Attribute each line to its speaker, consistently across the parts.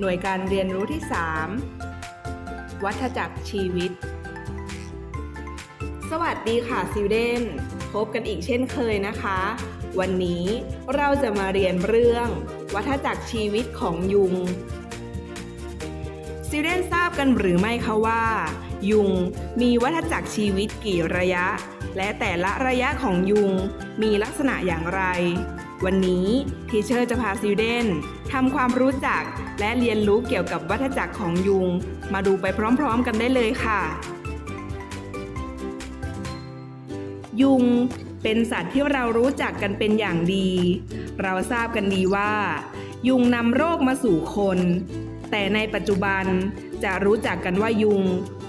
Speaker 1: หน่วยการเรียนรู้ที่ 3 วัฏจักรชีวิต สวัสดีค่ะซิวเดนพบกันอีกเช่นเคยนะคะ วันนี้เราจะมาเรียนเรื่อง วัฏจักรชีวิตของยุงซิวเดนทราบกันหรือไม่คะว่า ยุงมีวัฏจักรชีวิตกี่ระยะ และแต่ละระยะของยุงมีลักษณะอย่างไร วันนี้ทีเชอร์จะพาซิวเดนทำความรู้จักและเรียนรู้เกี่ยวกับวัฏจักรของยุง มาดูไปพร้อมๆกันได้เลยค่ะ ยุงเป็นสัตว์ที่เรารู้จักกันเป็นอย่างดี เราทราบกันดีว่า ยุงนำโรคมาสู่คน แต่ในปัจจุบันจะรู้จักกันว่ายุง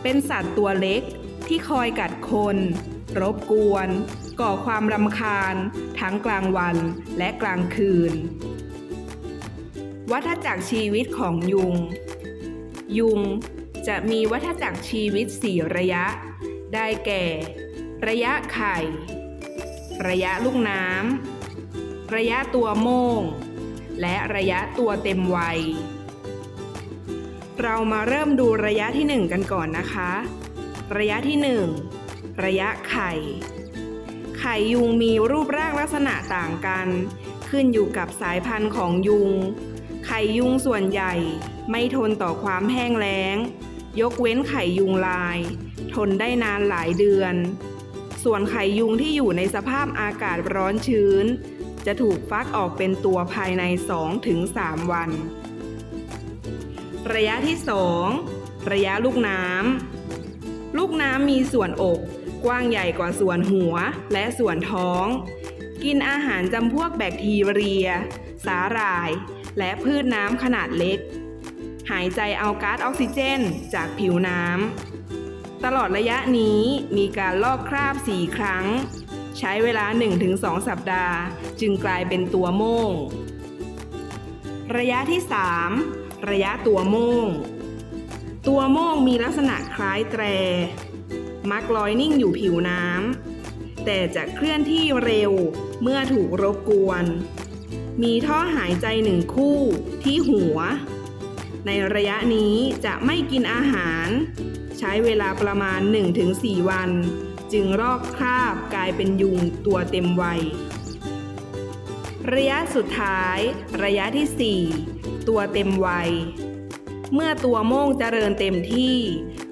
Speaker 1: เป็นสัตว์ตัวเล็กที่คอยกัดคน รบกวน ก่อความรำคาญ ทั้งกลางวันและกลางคืน วัฏจักรชีวิตของยุง ยุงจะมีวัฏจักรชีวิต 4 ระยะ ได้แก่ ระยะไข่ ระยะลูกน้ำระยะตัวโม่ง และระยะตัวเต็มวัย เรามาเริ่มดูระยะที่ 1 กันก่อนนะคะ ระยะที่ 1 ระยะไข่ ไข่ยุงมีรูปร่างลักษณะต่างกัน ขึ้นอยู่กับสายพันธุ์ของยุง ไข่ยุงส่วนใหญ่ไม่ทนต่อความแห้งแล้ง ยกเว้นไข่ยุงลาย ทนได้นานหลายเดือน ส่วนไข่ยุงที่อยู่ในสภาพอากาศร้อนชื้น จะถูกฟักออกเป็นตัวภายใน 2-3 วัน ระยะที่ 2 ระยะลูกน้ำลูกน้ำมีส่วนอก กว้างใหญ่กว่าส่วนหัวและส่วนท้อง กินอาหารจำพวกแบคทีเรีย สาหร่าย และพืชน้ำขนาดเล็ก หายใจเอาก๊าซออกซิเจนจากผิวน้ำ ตลอดระยะนี้มีการลอกคราบ 4 ครั้ง ใช้เวลา 1-2 สัปดาห์ จึงกลายเป็นตัวโม่ง ระยะที่ 3 ระยะตัวโม่ง ตัวโม่งมีลักษณะคล้ายแตร มักลอยนิ่งอยู่ผิวน้ำแต่จะเคลื่อนที่เร็วเมื่อถูกรบกวน มีท่อหายใจหนึ่งคู่ที่หัว ในระยะนี้จะไม่กินอาหาร ใช้เวลาประมาณ 1-4 วัน จึงรอกคราบกลายเป็นยุงตัวเต็มวัยระยะสุดท้าย ระยะที่ 4 ตัวเต็มวัย เมื่อตัวโม่งเจริญเต็มที่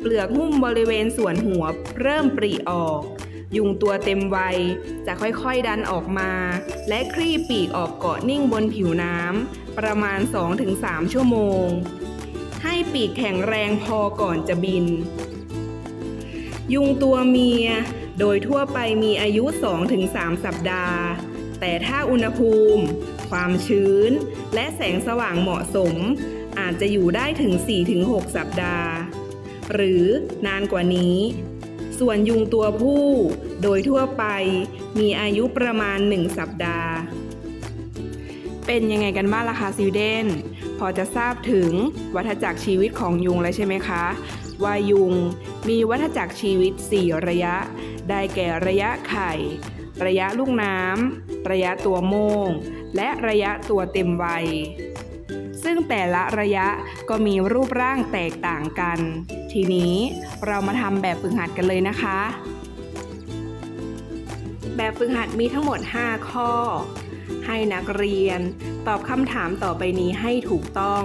Speaker 1: ปลือกหุ้มบริเวณส่วนหัวเริ่มปริออก ยุงตัวเต็มวัยจะค่อยๆดันออกมา และคลี่ปีกออกเกาะนิ่งบนผิวน้ำประมาณ 2-3 ชั่วโมง ให้ปีกแข็งแรงพอก่อนจะบิน ยุงตัวเมีย โดยทั่วไปมีอายุ 2-3 สัปดาห์ แต่ถ้าอุณหภูมิ ความชื้น และแสงสว่างเหมาะสมอาจจะอยู่ได้ถึง 4-6 สัปดาห์ หรือนานกว่านี้ ส่วนยุงตัวผู้ โดยทั่วไปมีอายุประมาณ 1 สัปดาห์ เป็นยังไงกันบ้างล่ะคะซิวเดน พอจะทราบถึงวัฏจักรชีวิตของยุงแล้วใช่ไหมคะ ว่ายุงมีวัฏจักรชีวิต 4 ระยะ ได้แก่ระยะไข่ ระยะลูกน้ำระยะตัวโม่งและระยะตัวเต็มวัยซึ่งแต่ละระยะก็มีรูปร่างแตกต่างกัน ทีนี้เรามาทำแบบฝึกหัดกันเลยนะคะ แบบฝึกหัดมีทั้งหมด 5 ข้อ ให้นักเรียน ตอบคำถามต่อไปนี้ให้ถูกต้อง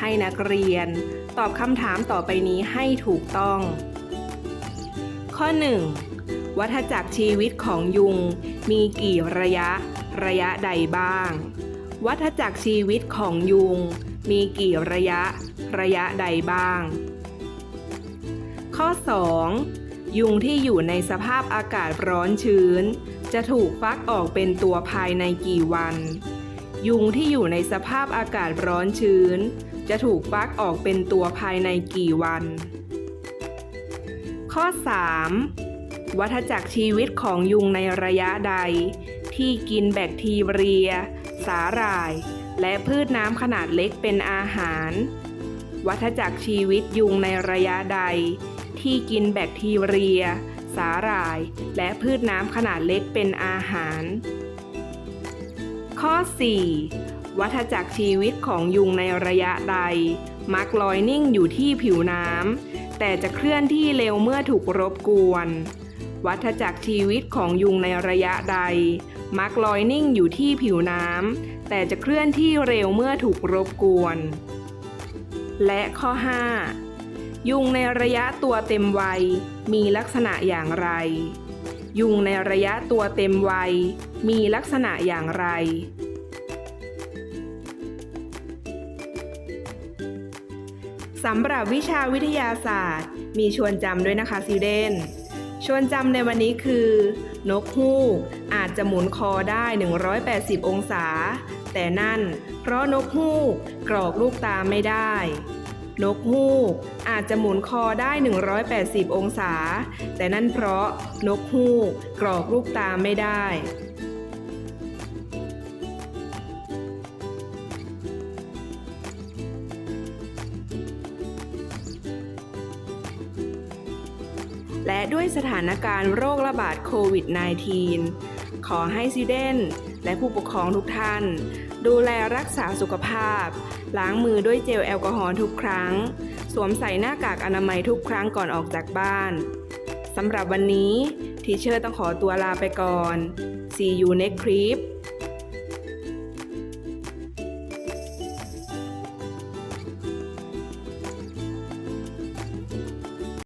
Speaker 1: ให้นักเรียน ตอบคำถามต่อไปนี้ให้ถูกต้อง ข้อ 1. วัฏจักรชีวิตของยุง มีกี่ระยะ ระยะใดบ้าง วัฏจักรชีวิตของยุง มีกี่ระยะ ระยะใดบ้าง ข้อ 2. ยุงที่อยู่ในสภาพอากาศร้อนชื้น จะถูกฟักออกเป็นตัวภายในกี่วัน ยุงที่อยู่ในสภาพอากาศร้อนชื้น จะถูกฟักออกเป็นตัวภายในกี่วัน ข้อ 3. วัฏจักรชีวิตของยุงในระยะใด ที่กินแบคทีเรีย สาหร่าย และพืชน้ำขนาดเล็กเป็นอาหาร วัฏจักรชีวิตยุงในระยะใด ที่กินแบคทีเรีย สาหร่าย และพืชน้ำขนาดเล็กเป็นอาหาร ข้อ 4 วัฏจักรชีวิตของยุงในระยะใด มักลอยนิ่งอยู่ที่ผิวน้ำแต่จะเคลื่อนที่เร็วเมื่อถูกรบกวน วัฏจักรชีวิตของยุงในระยะใด มักลอยนิ่งอยู่ที่ผิวน้ำแต่จะเคลื่อนที่เร็วเมื่อถูกรบกวน และข้อ 5 ยุงในระยะตัวเต็มวัย มีลักษณะอย่างไร ยุงในระยะตัวเต็มวัย มีลักษณะอย่างไร สำหรับวิชาวิทยาศาสตร์ มีชวนจำด้วยนะคะซีเดนชวนจำในวันนี้คือ นกฮูกอาจจะหมุนคอได้ 180 องศา แต่นั่นเพราะนกฮูกกรอกลูกตาไม่ได้ นกฮูกอาจจะหมุนคอได้ 180 องศา แต่นั่นเพราะนกฮูกกรอกลูกตาไม่ได้ และด้วยสถานการณ์โรคระบาดโควิด -19 ขอให้ซิเดนและผู้ปกครองทุกท่าน ดูแลรักษาสุขภาพ ล้างมือด้วยเจลแอลกอฮอล์ทุกครั้ง สวมใส่หน้ากากอนามัยทุกครั้งก่อนออกจากบ้านสำหรับวันนี้ทีเชอร์ต้องขอตัวลาไปก่อน See you next clip